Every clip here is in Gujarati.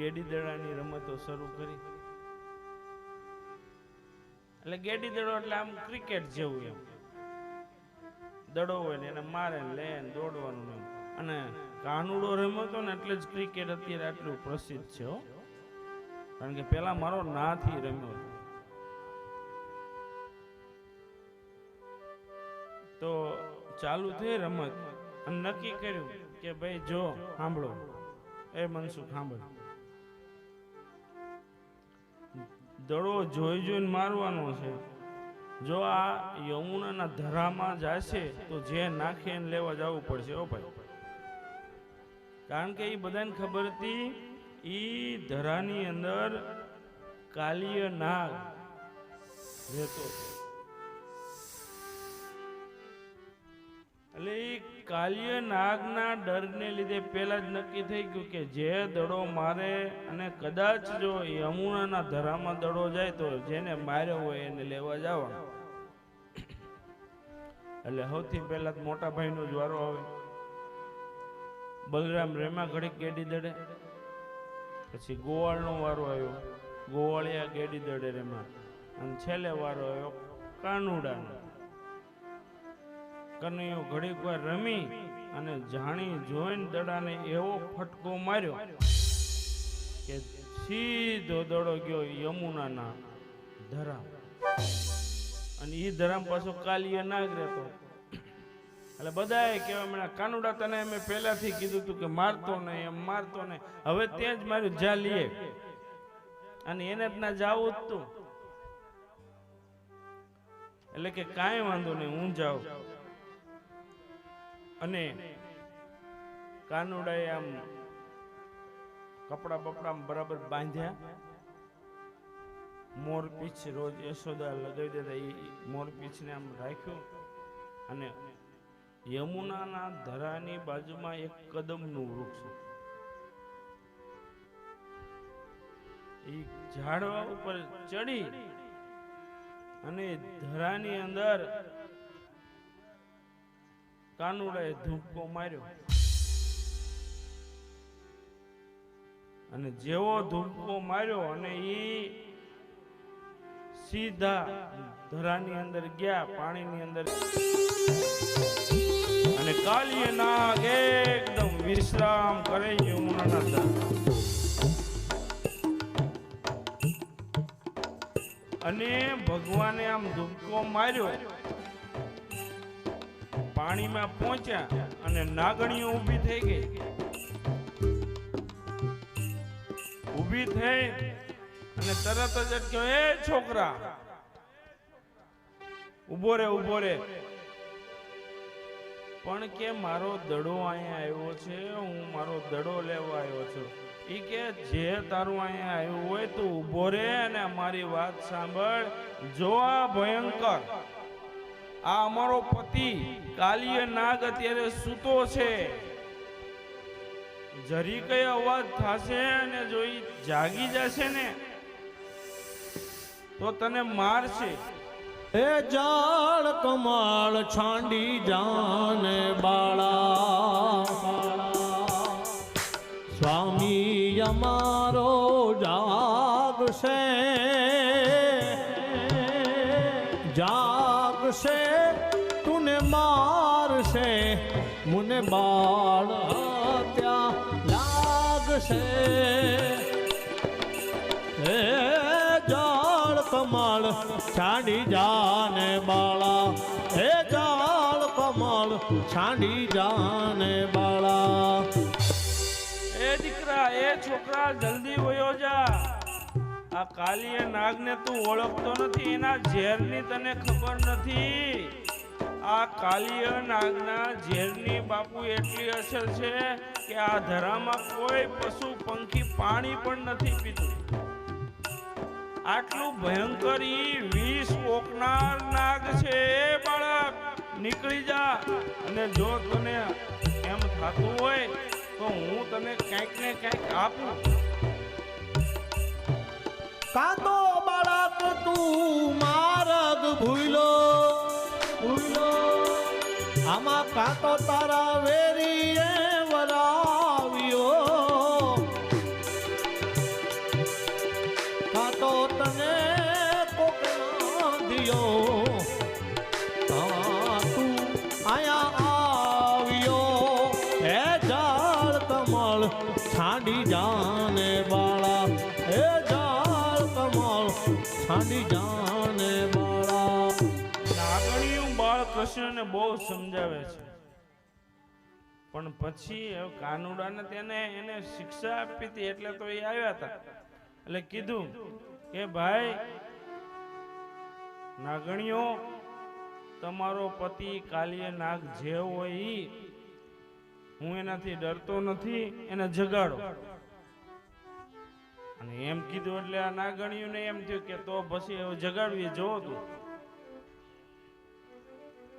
ગેડી દડાની રમતો શરૂ કરી. એટલે ગેડી દડો એટલે આમ ક્રિકેટ જેવું એમ. દડો હોય ને એને મારે, લે દોડવાનું એમ. અને કાનુડો રમતો ને એટલે જ ક્રિકેટ અત્યારે આટલું પ્રસિદ્ધ છે કારણ કે પેલા મારો નાથી રમ્યો તો ચાલુ થઈ રમત. અને નક્કી કર્યું કે ભાઈ જો, સાંભળો. એ મનસુખ, સાંભળ. દડો જોઈ જોઈને મારવાનો છે જો આ યમુનાના ધરામાં જશે, તો જે નાખે એને લેવા જવું પડશે ઓ ભાઈ કારણ કે એ બધાને ખબર હતી એ ધરાની અંદર કાલિય નાગ રહેતો હતો. એટલે એ કાલ્ય નાગના ડરને લીધે પહેલા જ નક્કી થઈ ગયું કે જે દડો મારે અને કદાચ જો યમુનાના ધરામાં દડો જાય તો જેને માર્યો હોય એને લેવા જવા એટલે સૌથી પહેલા મોટા ભાઈનો જ વારો આવે. બલરામ રેમા ઘડી ગેડી દડે. પછી ગોવાળનો વારો આવ્યો. ગોવાળિયા ગેડી દડે રેમા. અને છેલ્લે વારો આવ્યો કાનુડાનો. કનૈયો ઘડીક વાર રમી અને જાણી જોઈને દડાને એવો ફટકો માર્યો કે સીધો દડો ગયો યમુનાના ધરામ અને એ ધરામ પાછો કાલીય નાગ રહેતો. એટલે બધાએ કહેવા મળ્યા કાનુડા, તને અમે પહેલાથી કીધું તું કે મારતો નહીં, એમ મારતો નહીં. હવે ત્યાં જ માર્યું, જા લીએ અને એને જ ના જાવું જ તું. એટલે કે કાંઈ વાંધો નહીં, હું જાઉં. અને કાનુડાએ આમ કપડા બપડા બરાબર બાંધ્યા. મોર પીછ રોજ યશોદા લગાવી દેતા એ મોર પીછને આમ રાખ્યું. અને યમુનાના ધરાની બાજુમાં એક કદમનું વૃક્ષ એ ઝાડવા ઉપર ચડી અને ધરાની અંદર કાનુડાએ ધૂપકો માર્યો. અને જેવો ધૂપકો માર્યો અને એ સીધા ધરાની અંદર ગયા, પાણીની અંદર. અને કાલીએ નાગ એકદમ વિશ્રામ કરે યમુનાના ધરા અને ભગવાને આમ ધૂપકો માર્યો. પાણીમાં પહોંચ્યા અને નાગણીઓ ઊભી થઈ ગઈ. ઊભી થઈ અને તરત જ કહ્યું, એ છોકરા ઊભો રે ઊભો રે. પણ કે મારો દડો અહીંયા આવ્યો છે, હું મારો દડો લેવા આવ્યો છું. એ કે જે તારું અહીંયા આવ્યું હોય તું ઊભો રે અને મારી વાત સાંભળ. જો આ ભયંકર. આ અમારો પતિ કાલીય નાગ અત્યારે સૂતો છે. જરી કઈ અવાજ થશે અને જોઈ જાગી જશે ને, તો તને મારશે. એ જાળ કમાળ છાંડી જાને બાળા. સ્વામી અમારો જાગશે. લાગશે હે જાળ કમળ, છાંડી જાને બાળા. હે જાળ કમળ, છાંડી જાને બાળા. એ દીકરા, એ છોકરા, જલ્દી વયો જા. આ કાલીય નાગને તું ઓળખતો નથી, એના ઝેરની તને ખબર નથી. આ કાલીય નાગના ઝેરની બાપુ એટલી અસર છે કે આ ધરામાં કોઈ પશુ પંખી પાણી પણ નથી પીતું. આટલું ભયંકર ઈ વિષ ઓકનાર નાગ છે એ બાળક. નીકળી જા. અને જો તને એમ થતું હોય, તો હું તને ક્યાંક ને ક્યાંક આપું. કાતો બાળક, તું મારગ ભૂલો. ફૂલો, આમાં કાંતો તારા વેરીએ વરાવ્યો. કાંતો તને કોક દિયો તું આયા આવ્યો. હે જાળ કમળ, છાંડી જાને બાળા. હે જાળ કમળ, છાંડી બાળકૃષ્ણને બહુ સમજાવે છે. પણ પછી કાનુડાને તેને એને શિક્ષા આપી હતી એટલે તો એ આવ્યા હતા. એટલે કીધું કે ભાઈ, નાગણીઓ, તમારો પતિ કાલીય નાગ જે હોય ઈ. હું એનાથી ડરતો નથી, એને જગાડો. અને એમ કીધું એટલે આ નાગણીઓને એમ થયું કે તો પછી જગાડવી, જોવો તું.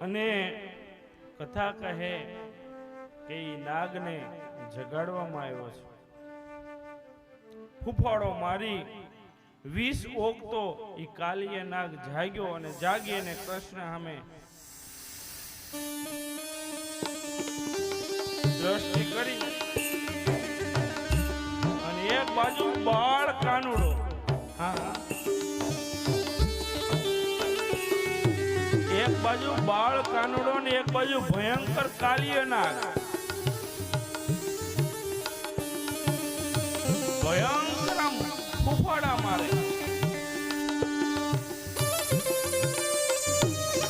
અને કથા કહે કે એ નાગને જગાડવામાં આવ્યો છે. ફૂફાડો મારી વીસ ઓગતો એ કાલીએ નાગ જાગ્યો અને જાગી અને કૃષ્ણ સામે દ્રષ્ટિ કરી અને એક બાજુ બાળ કાનુડો. હા. બાજુ બાળ કાનુડો ને એક બાજુ ભયંકર કાલિય નાગ ભયંકર ફૂફાડા મારે.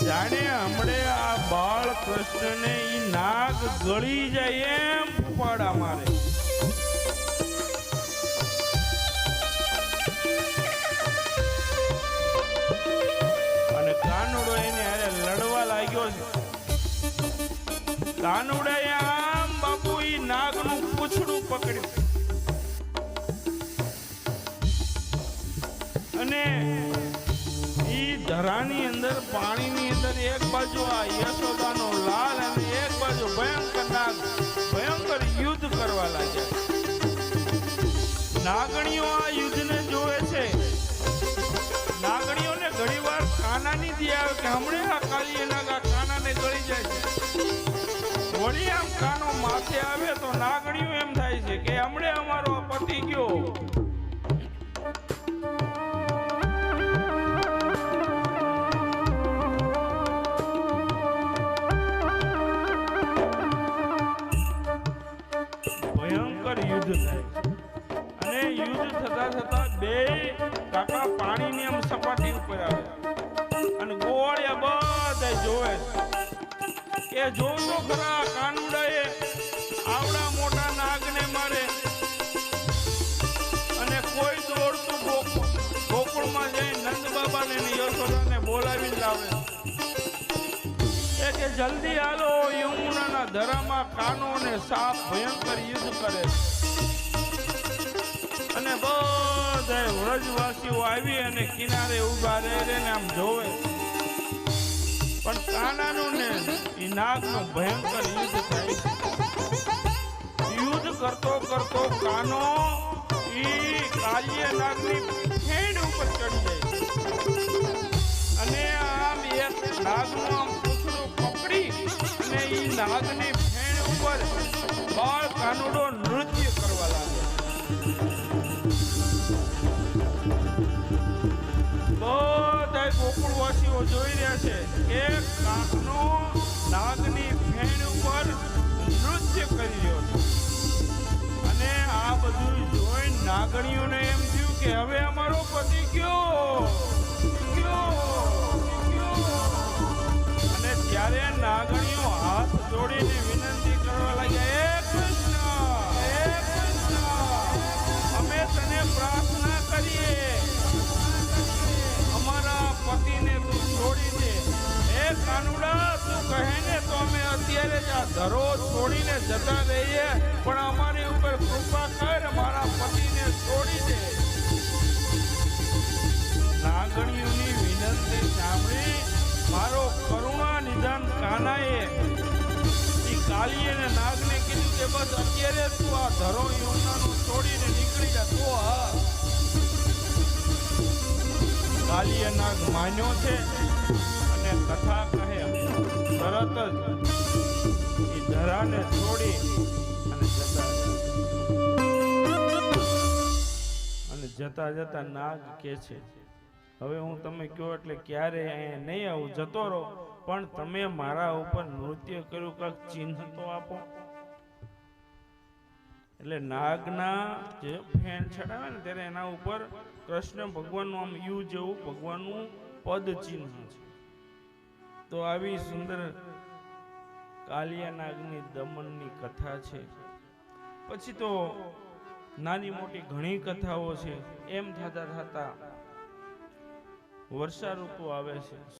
જાણે હમણે આ બાળ કૃષ્ણને ઈ નાગ ગળી જાય એમ ફૂફાડા મારે. ઈ નાગનું પૂંછડું ધરાની અંદર, પાણીની અંદર એક બાજુ આ યશોદાનો લાલ અને એક બાજુ ભયંકર નાગ, ભયંકર યુદ્ધ કરવા લાગ્યા. નાગણીઓ આ યુદ્ધને હમણે નાગ આ કાનાને ગળી જાય છે. વળી આમ કાનો માથે આવે તો નાગણીઓ એમ થાય છે કે હમણે અમારો પતિ ગયો. યુદ્ધ થાય અને યુદ્ધ થતા થતા બે કાકા જોવે. એ જોતો ખરા, કાનુડાએ આવડા મોટા નાગને મારે અને કોઈ દોડતું ગોકુળ, ગોકુળમાં જઈ નંદ બાબાને યશોદાને બોલાવી લાવે. એ કે જલ્દી હાલો, યમુનાના ધરામાં કાનો અને સાપ ભયંકર યુદ્ધ કરે અને બધા વ્રજવાસીઓ આવી અને કિનારે ઊભા રહે આમ જોવે પણ કાનાનું ને એ નાગનું ભયંકર યુદ્ધ થાય યુદ્ધ કરતો કરતો કાનો ઈ કાલ્ય નાગની ફેણ ઉપર ચડી જાય અને આમ એક નાગનું આમ પૂછડું પકડી અને ઈ નાગની ફેણ ઉપર બાળ કાનુડો નૃત્ય કરવા લાગે ગોકુળવાસીઓ જોઈ રહ્યા છે કે કાકનો નાગની ફેણ ઉપર નૃત્ય કરી રહ્યો છે. અને આ બધું જોઈ નાગણીઓને એમ થયું કે હવે અમારો પતિ ગયો આ છોડીને જતા રહીએ, પણ અમારી ઉપર કૃપા કર, મારા પતિને છોડી દે. લાગણીઓની વિનંતી સાંભળી, મારો કરુણા નિદાન કાનાએ. એ કાલીએ ને નાગને કીધું કે, બસ અત્યારે તું આ ધરો યોજનાનું છોડીને નીકળી જા, તો હા કાલીએ નાગ માન્યો છે અને કથા કહે, તરત જ ધરાને છોડી અને જતા અને જતા જતા નાગ કે છે, હવે હું તમે કહો એટલે ક્યારે અહીંયા નહીં આવું? જતો રહો. પણ તમે મારા ઉપર નૃત્ય કર્યું, કાંક ચિહ્ન તો આપો. એટલે નાગના જે ફેન છડાવે ને ત્યારે એના ઉપર કૃષ્ણ ભગવાનનું આમ યુ જેવું ભગવાનનું પદ ચિહ્ન છે. તો આવી સુંદર કાલિયા નાગની દમનની કથા છે. પછી તો નાની મોટી ઘણી કથાઓ છે. એમ થતા થતા વર્ષા ઋતુ આવે છે.